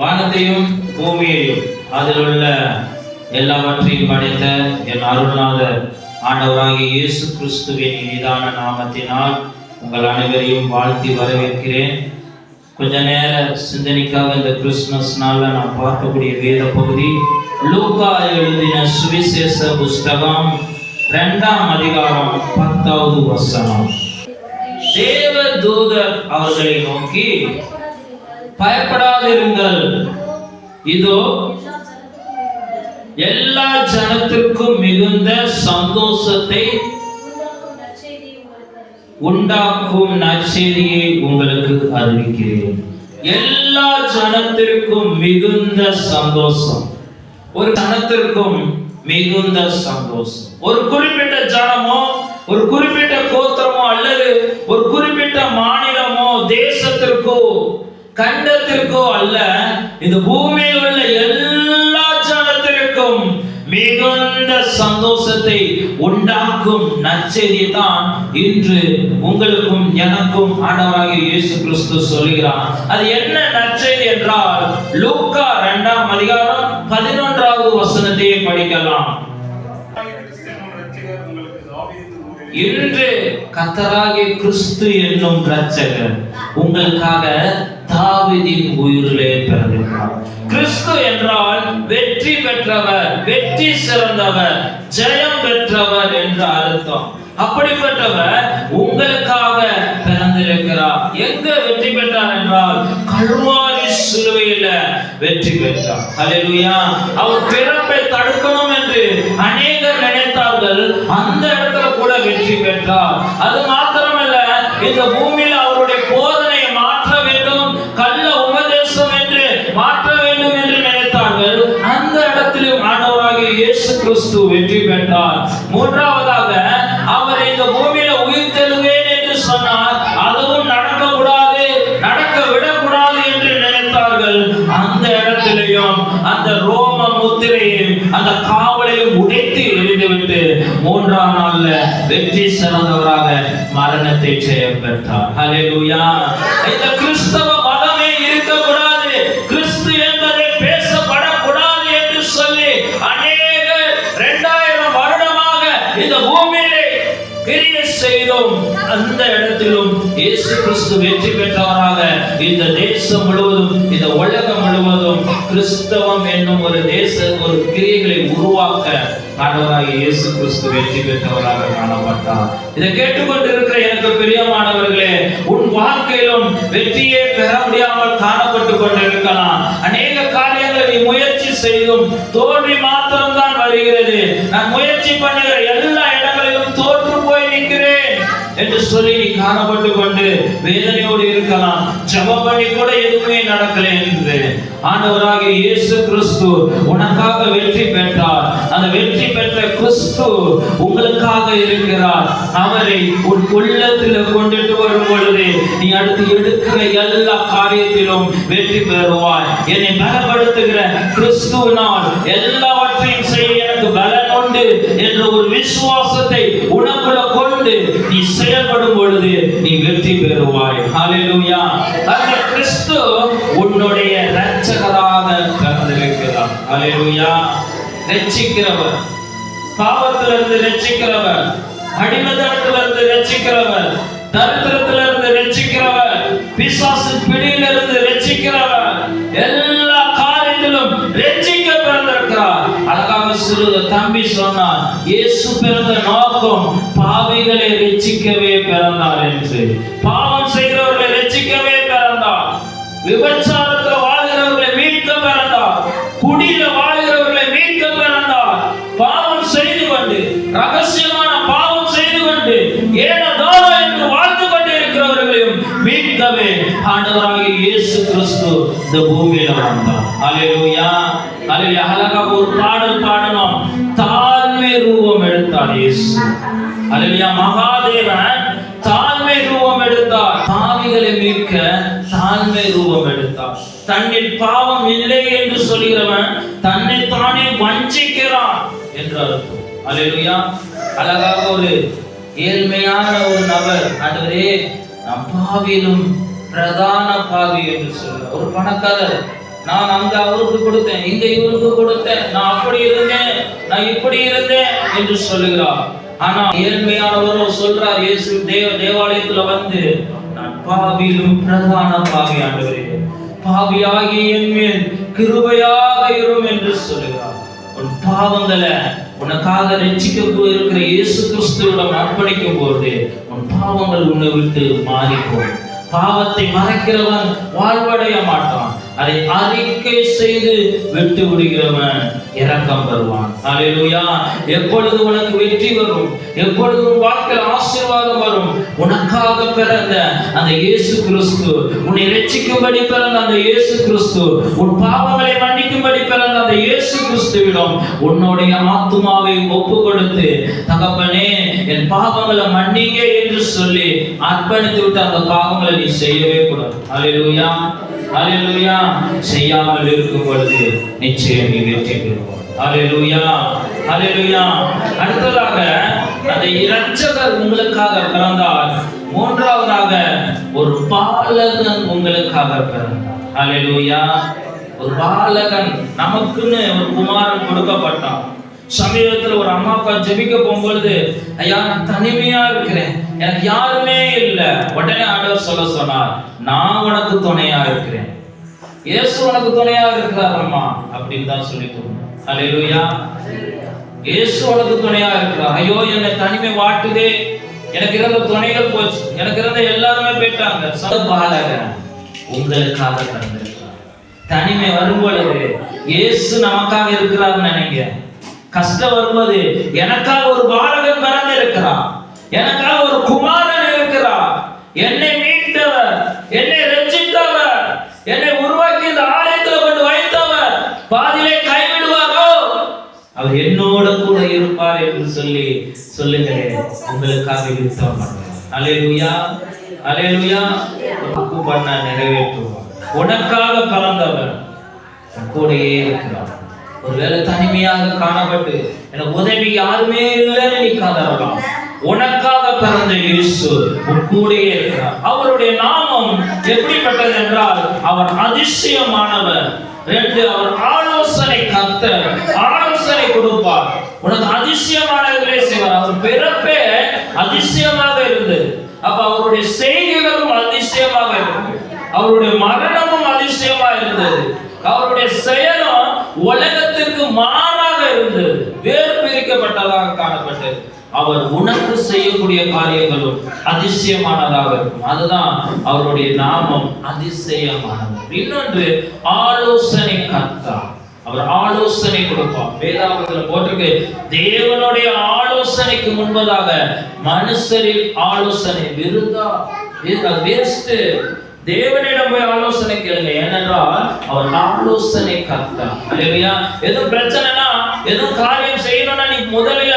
வானத்தையும் பூமியையும் அதில் உள்ள எல்லாவற்றையும் படைத்த என் அருள்நாதர் ஆண்டவராகிய இயேசு கிறிஸ்துவின் மீதான நாமத்தினால் உங்கள் அனைவரையும் வாழ்த்தி வரவேற்கிறேன். கொஞ்ச நேர சிந்தனைக்காக இந்த கிறிஸ்துமஸ் நாளில் நான் பார்க்கக்கூடிய வேத பகுதி லூக்கா எழுதின சுவிசேஷ புஸ்தகம் இரண்டாம் அதிகாரம் பத்தாவது வசனம். தேவ தூதர் அவர்களை நோக்கி பயப்படாதிருங்கள். இதோ எல்லா ஜனத்திற்கும் மிகுந்த சந்தோஷத்தை உண்டாக்கும் நற்செய்தியை உங்களுக்கு அறிவிக்கிறேன். எல்லா ஜனத்திற்கும் மிகுந்த சந்தோஷம். ஒரு ஜனத்திற்கும் மிகுந்த சந்தோஷம். ஒரு குறிப்பிட்ட ஜனமோ ஒரு குறிப்பிட்ட கோத்திரமோ அல்லது ஒரு குறிப்பிட்ட மாநிலமோ தேசத்திற்கோ கண்டத்திற்கோ அல்ல இந்த பூமியில் உள்ள எல்லா ஜனத்திற்கும் மிகுந்த சந்தோஷத்தை உண்டாக்கும் நச்செய்தி தான் இன்று உங்களுக்கும் எனக்கும் ஆண்டவராகிய இயேசு கிறிஸ்து சொல்கிறார் அது என்ன நற்செய்தி என்றால் லூக்கா இரண்டாம் அதிகாரம் பதினொன்றாவது வசனத்தையே படிக்கலாம். இன்று கத்தராகிய கிறிஸ்து என்னும் இரட்சகர். உங்களுக்காக தாவிதின் உயிரிலே பிறந்திருக்கிறார். கிறிஸ்து என்றால் வெற்றி பெற்றவர் வெற்றி சிறந்தவர் ஜெயம் பெற்றவர் என்று அர்த்தம். அப்படிப்பட்டவர் உங்களுக்காக பிறந்திருக்கிறார். எங்க வெற்றி பெற்றார் என்றால் கல்வாரி சிலுவையில வெற்றி பெற்றார். ஹalleluya அவர் பிறப்பை தடுக்கணும் என்று அநேகர் நினைத்தார்கள். அந்த இடத்துல கூட வெற்றி பெற்றார். அது மாத்திரமல்ல இந்த பூ கிறிஸ்து வெற்றி பெற்றார். மூன்றாவதாக அவர் இந்த பூமியில உயிர்த்தெழுவேன் என்று சொன்னார் அதுவும் நடக்க கூடாது நடக்க விடக்கூடாது என்று நினைத்தார்கள். அந்த இடத்திலையும் அந்த ரோம முத்திரையும் அந்த காவலையும் உடைத்து எறிந்துவிட்டு மூன்றாம் நாள்ல வெற்றி சிறந்தவராக மரணத்தை ஜெயம் பெற்றார். இந்த கிறிஸ்தவ இந்த பூமியிலே கிரியை செய்தோம். அந்த இடத்திலும் இயேசு கிறிஸ்து வெற்றி பெற்றவராக இந்த தேசம் முழுவதும் இந்த உலகம் முழுவதும் கிறிஸ்தவம் என்னும் ஒரு தேச ஒரு கிரியைகளை உருவாக்க ஆண்டவராக இயேசு கிறிஸ்து வெற்றி பெற்றவராக காணப்பட்டார். இதை கேட்டுக்கொண்டிருக்கிற எனக்கு பிரியமானவர்களே உன் வாழ்க்கையிலும் வெற்றியே பெற முடியாமல் காணப்பட்டு கொண்டிருக்கலாம். அநேக காரியங்களை நீ முயற்சி செய்தும் தோல்வி மாத்திரம்தான் வருகிறது. நான் முயற்சி பண்ணுகிற எல்லா இடங்களும் என்று சொல்லி நீ காணப்பட்டு கொண்டு வேதனையோடு இருக்கலாம். ஜெபம் பண்ணி கூட எதுவுமே நடக்கல என்று. ஆண்டவராக இயேசு கிறிஸ்து உனக்காக வெற்றி பெற்றார். அந்த வெற்றி பெற்ற கிறிஸ்து உங்களுக்காக இருக்கிறார். அவரை உன் உள்ளத்தில் கொண்டுட்டு வரும் பொழுது நீ அடுத்து எடுக்கிற எல்லா காரியத்திலும் வெற்றி பெறுவாய். என்னை பலப்படுத்துகிற கிறிஸ்துவினால் எல்லாவற்றையும் உண்டு என்ற ஒரு விசுவாசத்தை உனக்குள்ள கொண்டு நீ செயல்படும் பொழுது நீ வெற்றி பெறுவாய். ஹalleluya அந்த கிறிஸ்து உன்னுடைய இரட்சகராக பிறந்திருக்கிறார். ஹalleluya ரட்சிக்கிறவர் பாவத்திலிருந்து ரட்சிக்கிறவர் அடிமதத்திலிருந்து ரட்சிக்கிறவர் தரித்திரத்திலிருந்து ரட்சிக்கிறவர் பிசாசு பிடியிலிருந்து ரட்சிக்கிறவர் எல்லா காரியத்திலும் ரட்சிக்க பிறந்திருக்கிறார் அழகாக தம்பி சொன்னார் இயேசு பிறந்த நோக்கம் பாவிகளை ரட்சிக்கவே பிறந்தார் என்று. பாவம் செய்கிறவர்களை ரட்சிக்கவே பிறந்தார். விபச்சாரத்தில் வாழ்கிறவர்களை மீட்க பிறந்தார். குடியில வாழ்கிறவர்களை மீட்க பிறந்தார். பாவம் செய்து கொண்டு ரகசியமான பாவம் செய்து கொண்டு ஏனதானோ என்று வாழ்ந்து கொண்டிருக்கிறவர்களையும் மீட்கவே ஆண்டவராக இயேசு இந்த பூமியில வாழ்ந்தான் அலையிலூயா அலையில அழகாக ஒரு பாடல் பாடணும். தாழ்மை ரூபம் எடுத்தார் இயேசு. அல்லேலூயா மகாதேவன் தாழ்மை ரூபம் எடுத்தார். பாவிகளை மீட்க தாழ்மை ரூபம் எடுத்தார். தன்னில் பாவம் இல்லை என்று சொல்கிறவன் தன்னை தானே வஞ்சிக்கிறான் என்று அர்த்தம். அலையிலூயா அழகாக ஒரு ஏழ்மையான ஒரு நபர். ஆண்டவரே நம் பாவிலும் பிரதான பாவி என்று சொல்ற ஒரு பணக்காரர் நான் அங்க அவருக்கு கொடுத்தேன் இங்க இவருக்கு கொடுத்தேன் நான் அப்படி இருந்தேன் நான் இப்படி இருந்தேன் என்று சொல்லுகிறார். ஆனா ஏழ்மையானவரோ சொல்றார் இயேசு தேவ தேவாலயத்துல வந்து நான் பாவியிலும் பிரதான பாவி ஆண்டுகிறேன் பாவியாகி என் மேல் கிருபையாக இரும் என்று சொல்லுகிறார். உன் பாவங்களை உனக்காக ரட்சிக்க இருக்கிற இயேசு கிறிஸ்துவிடம் அர்ப்பணிக்கும் போது உன் பாவங்கள் உன்னை விட்டு மாறிப்போம். பாவத்தை மறைக்கிறவன் வாழ்வடைய மாட்டான். அதை அறிக்கை செய்து விட்டு விடுகிறவன் இறக்கம் பெறுவான் அலையிலுயா எப்பொழுது உனக்கு வெற்றி வரும்? எப்பொழுது உன் வாழ்க்கையில் ஆசீர்வாதம் வரும்? உனக்காக பிறந்த அந்த இயேசு கிறிஸ்து உன்னை ரட்சிக்கும்படி பிறந்த அந்த இயேசு கிறிஸ்து உன் பாவங்களை மன்னிக்கும்படி பிறந்த அந்த இயேசு கிறிஸ்துவிடம் உன்னுடைய ஆத்மாவை ஒப்பு கொடுத்து தகப்பனே என் பாவங்களை மன்னிங்க என்று சொல்லி அர்ப்பணித்து விட்டு அந்த பாவங்களை நீ செய்யவே கூடாது. அலையிலுயா அல்லேலூயா செய்யாமல் இருக்கும் பொழுது நிச்சயம் நீ வெற்றி பெறுவோம் அல்லேலூயா அல்லேலூயா அடுத்ததாக அந்த இரட்சகர் உங்களுக்காக பிறந்தார். மூன்றாவதாக ஒரு பாலகன் உங்களுக்காக பிறந்தார். அல்லேலூயா ஒரு பாலகன் நமக்குன்னு ஒரு குமாரன் கொடுக்கப்பட்டான். சமீபத்துல ஒரு அம்மா அப்பா ஜெபிக்க போகும்பொழுது ஐயா நான் தனிமையா இருக்கிறேன். எனக்கு யாருமே இல்லை. உடனே ஆண்டவர் சொல்ல சொன்னார் நான் உனக்கு துணையா இருக்கிறேன். இயேசு உனக்கு துணையா இருக்கிறார் அம்மா அப்படின்னு தான் சொல்லி அல்லேலூயா இயேசு உனக்கு துணையா இருக்கிறார். ஐயோ என்னை தனிமை வாட்டுதே. எனக்கு இருந்த துணைகள் போச்சு. எனக்கு இருந்த எல்லாருமே போயிட்டாங்க. சொல்ல பாலகன் உங்களுக்காக தந்திருக்கிறார் தனிமை வரும்பொழுது இயேசு நமக்காக இருக்கிறார் நினைங்க. கஷ்டம் வரும்போது எனக்காக ஒரு பாலகன் பிறந்து எனக்காக ஒரு குமாரன் இருக்கிறார். என்னை மீட்டவர் என்னை ரச்சித்தவர் என்னை உருவாக்கி இந்த ஆலயத்தில் கொண்டு வைத்தவர். பாதிலே கைவிடுவாரோ? அவர் என்னோட கூட இருப்பார் என்று சொல்லி சொல்லுங்களேன் உங்களுக்காக யுத்தம் அலையலுயா அலையலுயா அலேலுயா பண்ண நிறைவேற்றுவார் உனக்காக கலந்தவர் கூடையே இருக்கிறார். ஒருவேளை தனிமையாக காணப்பட்டு எனக்கு உதவி யாருமே இல்லைன்னு நீ கதறலாம். உனக்காக பிறந்த இயேசு உன்கூடே இருக்கிறார். அவருடைய நாமம் எப்படிப்பட்டது என்றால் அவர் அதிசயமானவர். ரெண்டு அவர் ஆலோசனை கத்த ஆலோசனை கொடுப்பார். உனக்கு அதிசயமானவர்களே செய்வார். அவர் பிறப்பே அதிசயமாக இருந்தது அப்ப அவருடைய செய்திகளும் அதிசயமாக இருந்தது அவருடைய மரணமும் அதிசயமா இருந்தது. அவருடைய செயலும் உலகத்திற்கு மாறாக இருந்தது வேறு பிரிக்கப்பட்டதாக காணப்பட்டது. அவர் உனக்கு செய்யக்கூடிய காரியங்களும் அதிசயமானதாக இருக்கும். அதுதான் அவருடைய நாமம் அதிசயமானது. இன்னொன்று ஆலோசனை கர்த்தா. அவர் ஆலோசனை கொடுப்பார். வேதாகமத்துல போட்டிருக்கு தேவனுடைய ஆலோசனைக்கு முன்பதாக மனுஷரின் ஆலோசனை விருந்தா வேஸ்ட் தேவனிடம் போய் ஆலோசனை கேளுங்க. ஏனென்றால் அவர் ஆலோசனை கர்த்தா. இல்லையா எதுவும் பிரச்சனைனா எதுவும் காரியம் செய்யணும்னா நீ முதல்ல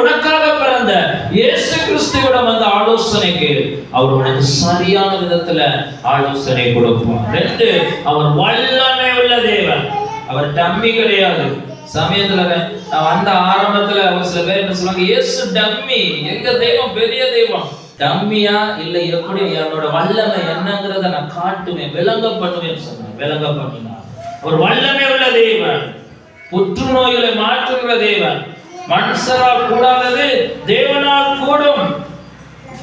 உனக்காக பிறந்த இயேசு கிறிஸ்துவிடம் வந்த ஆலோசனைக்கு அவர் உனக்கு சரியான விதத்துல ஆலோசனை கொடுப்பார். ரெண்டு அவர் வல்லமை உள்ள தேவன். அவர் டம்மி கிடையாது. சமயத்துல அந்த வந்த ஆரம்பத்துல ஒரு சில பேர் என்ன சொல்லுவாங்க இயேசு டம்மி. எங்க தெய்வம்? பெரிய தெய்வம். டம்மியா? இல்ல எப்படி என்னோட வல்லமை என்னங்கிறத நான் காட்டுவேன். விளங்க பண்ணுவேன் சொன்னேன். விளங்க பண்ணினார் ஒரு வல்லமை உள்ள தேவன். புற்றுநோய்களை மாற்றுகிற தேவன். மனுஷரால் கூடாதது தேவனால் கூடும்.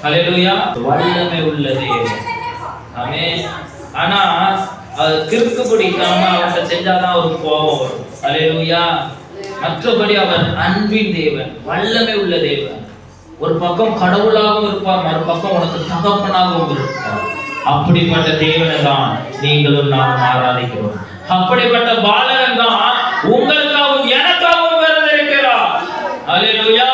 அல்லேலூயா வல்லமை உள்ளது. ஆமே ஆனா அது கிறுக்கு பிடிக்காம அவர்கிட்ட செஞ்சாதான் ஒரு கோபம் வரும். அல்லேலூயா மற்றபடி அவர் அன்பின் தேவன் வல்லமை உள்ள தேவன். ஒரு பக்கம் கடவுளாகவும் இருப்பார் மறுபக்கம் உனக்கு தகப்பனாகவும் இருப்பார். அப்படிப்பட்ட தேவனை தான் நீங்களும் நாம் ஆராதிக்கிறோம். அப்படிப்பட்ட பாலகன் தான் உங்கள் எனக்காகவும் பிறந்திருக்கிறார் அல்லேலூயா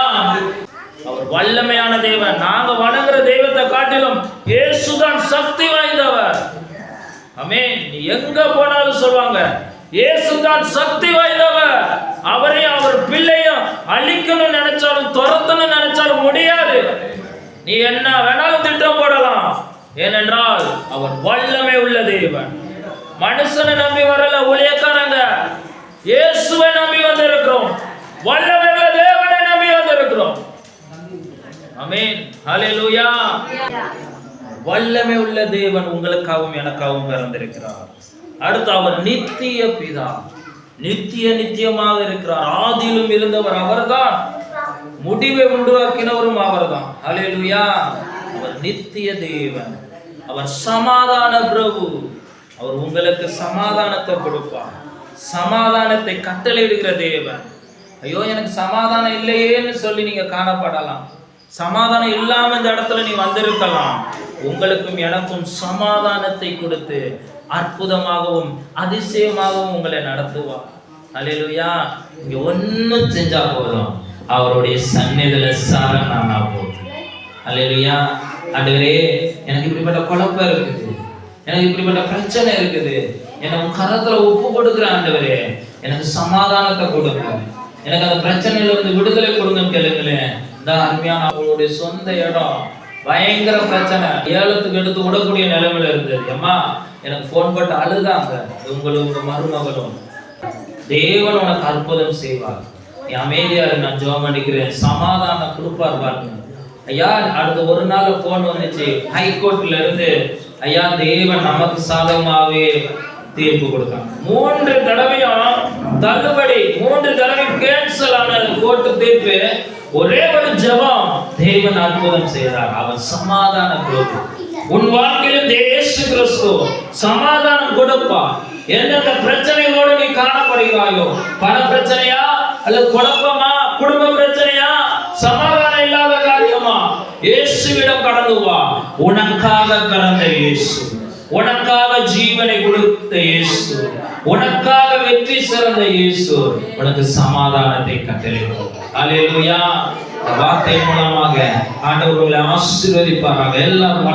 அவர் வல்லமையான தேவன். நாங்க வணங்குற தெய்வத்தை காட்டிலும் இயேசுதான் சக்தி வாய்ந்தவர். அமே நீ எங்க போனாலும் சொல்லுவாங்க இயேசுதான் சக்தி வாய்ந்தவர். அவரையும் அவர் பிள்ளையும் அழிக்கணும்னு நினைச்சாலும் துரத்தணும்னு நினைச்சாலும் முடியாது. நீ என்ன வேணாலும் திட்டம் போடலாம். ஏனென்றால் அவர் வல்லமை உள்ள தெய்வன் மனுஷனை நம்பி வரல ஊழியக்காரங்க. இயேசுவை நம்பி வந்திருக்கிறோம். வல்லமை உள்ள தேவனை நம்பி வந்திருக்கிறோம். ஆமென். ஹalleluya. வல்லமை உள்ள தேவன் உங்களுக்காகவும் எனக்காகவும் பிறந்திருக்கிறார். அடுத்து அவர் நித்திய பிதா. நித்திய நித்தியமாக இருக்கிறார். ஆதியிலும் இருந்தவர் அவர்தான். முடிவை உண்டாக்கினவரும் அவர்தான். அலையலுயா அவர் நித்திய தேவன். அவர் சமாதான பிரபு. அவர் உங்களுக்கு சமாதானத்தை கொடுப்பார். சமாதானத்தை கட்டளையிடுகிற தேவன். ஐயோ எனக்கு சமாதானம் இல்லையேன்னு சொல்லி நீங்க காணப்படலாம். சமாதானம் இல்லாம இந்த இடத்துல நீ வந்திருக்கலாம். உங்களுக்கும் எனக்கும் சமாதானத்தை கொடுத்து அற்புதமாகவும் அதிசயமாகவும் உங்களை நடத்துவார் அலையிலுயா இங்க ஒன்றும் செஞ்சா போதும். அவருடைய சந்நிதியில சரணானா போதும். அலையிலுயா ஆண்டவரே எனக்கு இப்படிப்பட்ட குழப்பம் இருக்குது. எனக்கு இப்படிப்பட்ட பிரச்சனை இருக்குது. என்ன உன் கரத்துல ஒப்பு கொடுக்குற ஆண்டவரே எனக்கு சமாதானத்தை கொடுங்க. எனக்கு அந்த பிரச்சனையில இருந்து விடுதலை கொடுங்கன்னு கேளுங்களேன். இந்த அருமையான அவங்களுடைய சொந்த இடம். பயங்கர பிரச்சனை. ஏலத்துக்கு எடுத்து விடக்கூடிய நிலைமையில இருந்தது. அம்மா எனக்கு ஃபோன் போட்டு அழுதாங்க. உங்களும் மருமகளும். தேவன் உனக்கு அற்புதம் செய்வார். நீ அமைதியா நான் ஜோம் பண்ணிக்கிறேன். சமாதானம் கொடுப்பார் பாருங்க. ஐயா அடுத்த ஒரு நாள் போன் வந்துச்சு. ஹைகோர்ட்ல இருந்து ஐயா தேவன் நமக்கு சாதகமாகவே தீர்ப்பு கொடுத்தாங்க மூன்று தடவையும் தள்ளுபடி மூன்று தடவை கேன்சல் ஆன கோர்ட்டு தீர்ப்பு. ஒரே ஒரு ஜபம் தேவன் அற்புதம் செய்தார். அவர் சமாதான பிரபு உன் வாழ்க்கையிலும் தேசு கிறிஸ்து சமாதானம் கொடுப்பா எந்தெந்த பிரச்சனையோடு நீ காணப்படுகிறாயோ பண பிரச்சனையா அல்லது குழப்பமா குடும்ப பிரச்சனையா சமாதானம் இல்லாத காரியமா இயேசுவிடம் கடந்து வா. உனக்காக கடந்த இயேசு உனக்காக ஜீவனை கொடுத்த இயேசு உனக்காக வெற்றி சிறந்த இயேசு உனக்கு சமாதானத்தை கட்டளையிடுவார். அல்லேலூயா வார்த்தை மூலமாக ஆண்டவர்களை உங்களை ஆசீர்வதிப்பாராக. எல்லாரும்